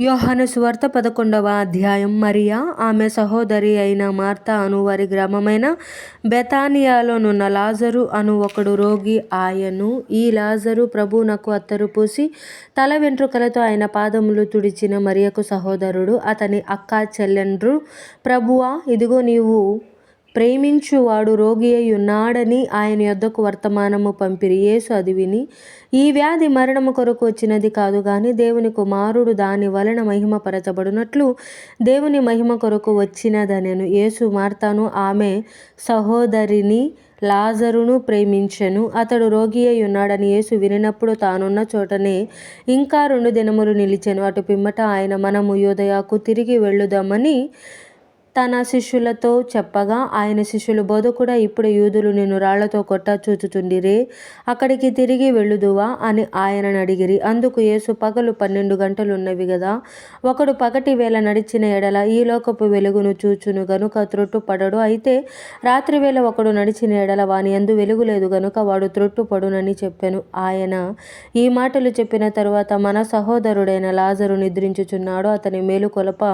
యోహాను సువార్త పదకొండవ అధ్యాయం. మరియా ఆమె సహోదరి అయిన మార్త అను వారి గ్రామమైన బెతానియాలోనున్న లాజరు అను ఒకడు రోగి ఆయను. ఈ లాజరు ప్రభువునకు అత్తరు పూసి తల వెంట్రుకలతో ఆయన పాదములు తుడిచిన మరియకు సహోదరుడు అతని అక్క చెల్లెండ్రు ప్రభువా ఇదిగో నీవు ప్రేమించువాడు రోగి అయి ఉన్నాడని ఆయన యొద్దకు వర్తమానము పంపిరి. యేసు అది విని ఈ వ్యాధి మరణము కొరకు వచ్చినది కాదు కానీ దేవుని కుమారుడు దాని వలన మహిమపరచబడినట్లు దేవుని మహిమ కొరకు వచ్చినదనెను. యేసు మార్తాను ఆమె సహోదరిని లాజరును ప్రేమించెను. అతడు రోగి అయి ఉన్నాడని యేసు వినినప్పుడు తానున్న చోటనే ఇంకా రెండు దినములు నిలిచెను. అటు పిమ్మట ఆయన మనము యోదయాకు తిరిగి వెళ్ళుదామని తన శిష్యులతో చెప్పగా ఆయన శిష్యులు బోధకుడ ఇప్పుడు యూదులు నిన్ను రాళ్ళతో కొట్ట చూచుచుండిరే అక్కడికి తిరిగి వెళ్ళుదువా? అని ఆయనను అడిగిరి. అందుకు యేసు పగలు పన్నెండు గంటలున్నవి కదా ఒకడు పగటి వేళ నడిచిన ఎడల ఈ లోకపు వెలుగును చూచును గనుక త్రొట్టుపడడు. అయితే రాత్రివేళ ఒకడు నడిచిన ఎడల వాని ఎందు వెలుగు లేదు గనుక వాడు త్రొట్టుపడునని చెప్పాను. ఆయన ఈ మాటలు చెప్పిన తరువాత మన సహోదరుడైన లాజరు నిద్రించుచున్నాడు. అతని మేలుకొలప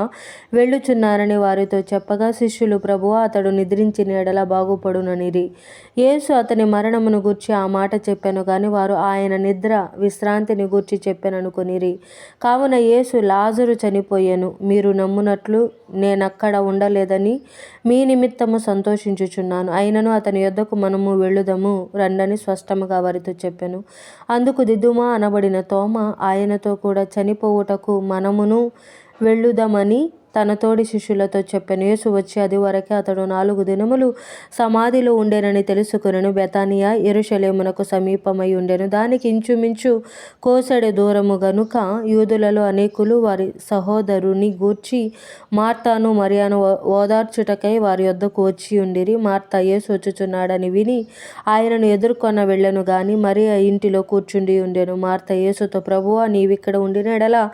వెళ్ళుచున్నారని వారితో చెప్పగా శిష్యులు ప్రభువా అతడు నిద్రించిన ఎడల బాగుపడుననిరి. యేసు అతని మరణమును గూర్చి ఆ మాట చెప్పాను కానీ వారు ఆయన నిద్ర విశ్రాంతిని గూర్చి చెప్పాననుకొనిరి. కావున యేసు లాజరు చనిపోయాను. మీరు నమ్మునట్లు నేనక్కడ ఉండలేదని మీ నిమిత్తము సంతోషించుచున్నాను. అయినను అతని యొద్దకు మనము వెళ్ళుదము రండని స్పష్టముగా వారితో చెప్పాను. అందుకు దిద్దుమా అనబడిన తోమ ఆయనతో కూడా చనిపోవుటకు మనమును వెళ్ళుదమని తన తోడి శిష్యులతో చెప్పెను. యేసు వచ్చి అది వరకే అతడు నాలుగు దినములు సమాధిలో ఉండేనని తెలుసుకునను. బెతానియా ఎరుషలేమునకు సమీపమై ఉండెను. దానికి ఇంచుమించు కోసెడు దూరము గనుక యూదులలో అనేకులు వారి సహోదరుని గూర్చి మార్తాను మరియాను ఓదార్చుటకై వారి యొద్దకు వచ్చి ఉండిరి. మార్తా యేసు వచ్చుచున్నాడని విని ఆయనను ఎదుర్కొన్న వెళ్ళను గాని మరియా ఇంటిలో కూర్చుండి ఉండెను. మార్తా యేసుతో ప్రభువా నీవిక్కడ ఉండిన ఎడల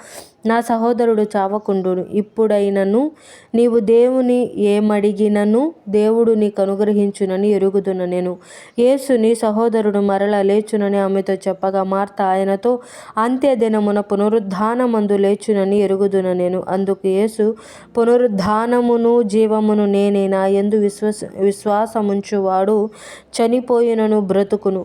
నా సహోదరుడు చావకుండును. ఇప్పుడైనను నీవు దేవుని ఏమడిగినను దేవుడు నీకు అనుగ్రహించునని ఎరుగుదును నేను. యేసు నీ సహోదరుడు మరల లేచునని ఆమెతో చెప్పగా మార్త ఆయనతో అంత్యదినమున పునరుద్ధానమందు లేచునని ఎరుగుదును నేను. అందుకు యేసు పునరుద్ధానమును జీవమును నేనే నా ఎందు విశ్వాస విశ్వాసముంచువాడు చనిపోయినను బ్రతుకును.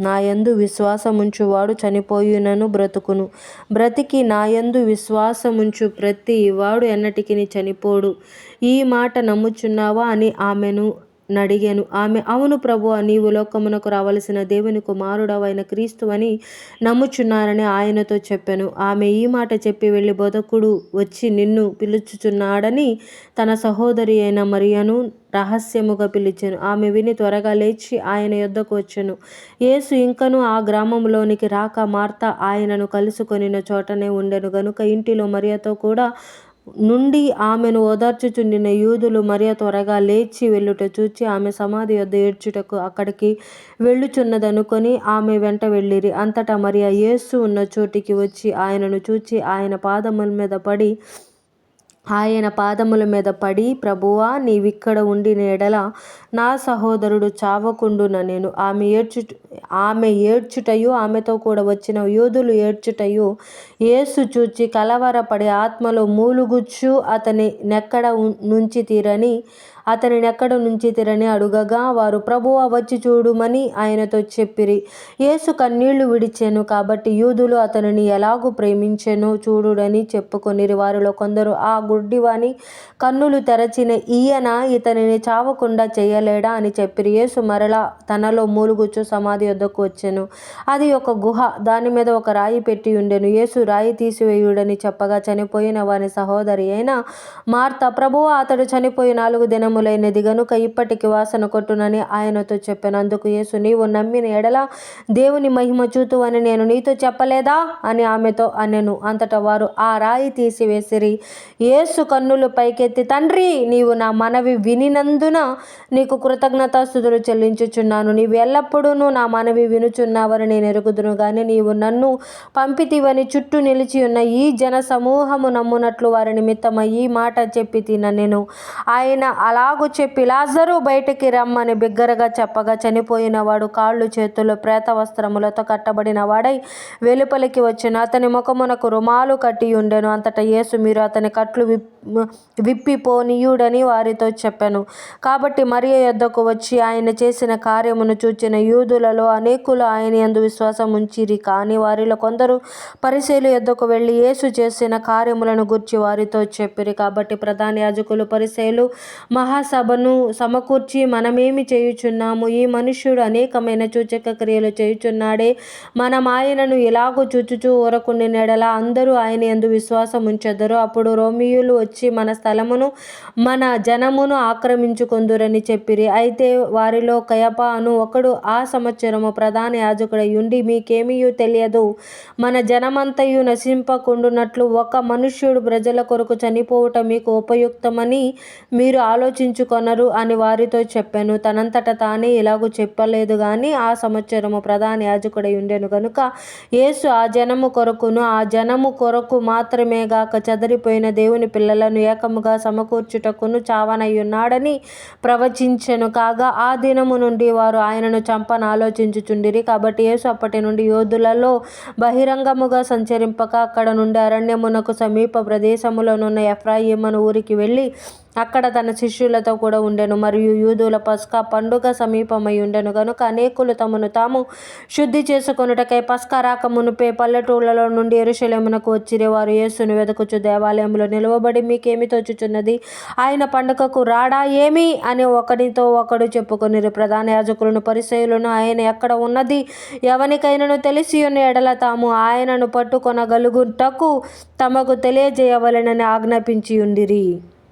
నాయందు విశ్వాసముంచువాడు చనిపోయినను బ్రతుకును. బ్రతికి నాయందు విశ్వాసముంచు ప్రతి వాడు ఎన్నటికి చనిపోడు. ఈ మాట నమ్ముచున్నావా అని ఆమెను నడిగాను. ఆమె అవును ప్రభు నీవు లోకమునకు రావలసిన దేవుని కుమారుడవైన క్రీస్తు అని నమ్ముచున్నారని ఆయనతో చెప్పాను. ఆమె ఈ మాట చెప్పి వెళ్ళి బోధకుడు వచ్చి నిన్ను పిలుచుచున్నాడని తన సహోదరి అయిన మరియను రహస్యముగా పిలిచాను. ఆమె విని త్వరగా లేచి ఆయన యొద్దకు వచ్చాను. యేసు ఇంకను ఆ గ్రామంలోనికి రాక మార్త ఆయనను కలుసుకొనిన చోటనే ఉండెను. గనుక ఇంటిలో మరియతో కూడా నుండి ఆమెను ఓదార్చుచుండిన యూదులు మరియ త్వరగా లేచి వెళ్ళుట చూచి ఆమె సమాధి వద్ద ఏడ్చుటకు అక్కడికి వెళ్ళుచున్నదనుకొని ఆమె వెంట వెళ్ళిరి. అంతటా మరియ యేసు ఉన్న చోటికి వచ్చి ఆయనను చూచి ఆయన పాదముల మీద పడి ఆయన పాదముల మీద పడి ప్రభువా నీవిక్కడ ఉండిన ఎడల నా సహోదరుడు చావకుండున నేను. ఆమె ఏడ్చు ఆమె ఏడ్చుటయు ఆమెతో కూడా వచ్చిన యోధులు ఏడ్చుటయు యేసు చూచి కలవరపడి ఆత్మలో మూలుగుచ్చు అతని నెక్కడ నుంచి తీరని అతనిని ఎక్కడ నుంచి తిరని అడుగగా వారు ప్రభువ వచ్చి చూడుమని ఆయనతో చెప్పిరి. యేసు కన్నీళ్ళు విడిచాను కాబట్టి యూదులు అతనిని ఎలాగూ ప్రేమించెను చూడుడని చెప్పుకొనిరి. వారిలో కొందరు ఆ గుడ్డివాని కన్నులు తెరచిన ఈయన ఇతనిని చావకుండా చేయలేడా అని చెప్పిరి. యేసు మరలా తనలో మూలుగుచ్చు సమాధి వద్దకు వచ్చాను. అది ఒక గుహ. దాని మీద ఒక రాయి పెట్టి ఉండెను. యేసు రాయి తీసివేయుడని చెప్పగా చనిపోయిన వాని సహోదరి అయిన మార్త ప్రభువ అతడు చనిపోయి నాలుగు దినం దినములైనది గనుక ఇప్పటికి వాసన కొట్టునని ఆయనతో చెప్పాను. అందుకు యేసు నీవు నమ్మిన ఎడల దేవుని మహిమ చూతువని నేను నీతో చెప్పలేదా? అని ఆమెతో అనెను. అంతటా వారు ఆ రాయి తీసివేసిరి. యేసు కన్నులు పైకెత్తి తండ్రి నీవు నా మనవి వినినందున నీకు కృతజ్ఞతాస్థుతులు చెల్లించుచున్నాను. నీవు ఎల్లప్పుడూ నా మనవి వినుచున్నావని నేను ఎరుగుదును. కానీ నీవు నన్ను పంపితివని చుట్టూ నిలిచి ఉన్న ఈ జన సమూహము నమ్మునట్లు వారి నిమిత్తమై ఈ మాట చెప్పి తిన నేను ఆయన అలా లాగు చెప్పి లాజరు బయటికి రమ్మని బిగ్గరగా చెప్పగా చనిపోయినవాడు కాళ్ళు చేతులు ప్రేత వస్త్రములతో కట్టబడిన వాడై వెలుపలికి వచ్చిన అతని ముఖమునకు రుమాలు కట్టి ఉండెను. అంతటా యేసు మీరు అతని కట్లు విప్ విప్పిపోనీయుడని వారితో చెప్పాను. కాబట్టి మరియ యొద్దకు వచ్చి ఆయన చేసిన కార్యమును చూచిన యూదులలో అనేకులు ఆయన ఎందు విశ్వాసం ఉంచిరి. కానీ వారిలో కొందరు పరిశీలు యొద్దకు వెళ్ళి యేసు చేసిన కార్యములను గుర్చి వారితో చెప్పిరి. కాబట్టి ప్రధాన యాజకులు పరిశీలు మహాసభను సమకూర్చి మనమేమి చేయుచున్నాము? ఈ మనుష్యుడు అనేకమైన సూచక క్రియలు చేయుచున్నాడే. మనం ఆయనను ఇలాగూ చూచుచూ ఊరకుండి నెడల అందరూ ఆయన ఎందు విశ్వాసం ఉంచెదరు. అప్పుడు రోమియోలు వచ్చి మన స్థలమును మన జనమును ఆక్రమించుకొందురని చెప్పిరి. అయితే వారిలో కయప అను ఒకడు ఆ సంవత్సరము ప్రధాన యాజకుడై ఉండి మీకేమీయూ తెలియదు. మన జనమంతయు నశింపకుండునట్లు ఒక మనుష్యుడు ప్రజల కొరకు చనిపోవటం మీకు ఉపయుక్తమని మీరు ఆలోచి ఆలోచించుకొనరు అని వారితో చెప్పాను. తనంతట తానే ఇలాగూ చెప్పలేదు గాని ఆ సంవత్సరము ప్రధాన యాజకుడై ఉండెను గనుక యేసు ఆ జనము కొరకును ఆ జనము కొరకు మాత్రమే గాక చెదరిపోయిన దేవుని పిల్లలను ఏకముగా సమకూర్చుటకును చావనయ్యున్నాడని ప్రవచించెను. కాగా ఆ దినము నుండి వారు ఆయనను చంపన ఆలోచించుచుండిరి. కాబట్టి యేసు అప్పటి నుండి యోధులలో బహిరంగముగా సంచరింపక అక్కడ నుండి అరణ్యమునకు సమీప ప్రదేశములోనున్న ఎఫ్రాయిమను ఊరికి వెళ్ళి అక్కడ తన శిష్యులతో కూడా ఉండెను. మరియు యూదుల పస్కా పండుగ సమీపమై ఉండెను. కనుక అనేకులు తమను తాము శుద్ధి చేసుకొనుటకై పస్కా రాకమునుపే పల్లెటూళ్ళలో నుండి ఎరుశలేమునకు వచ్చిరే వారు యేసును వెదకుచు దేవాలయంలో నిలవబడి మీకేమి తోచుచున్నది? ఆయన పండుగకు రాడా? ఏమి? అని ఒకరితో ఒకడు చెప్పుకొనిరు. ప్రధాన యాజకులను పరిచయులను ఆయన ఎక్కడ ఉన్నది? ఎవనికైనాను తెలిసి ఉన్న ఎడల తాము ఆయనను పట్టుకొనగలుగుటకు తమకు తెలియజేయవలెనని ఆజ్ఞాపించి ఉండిరి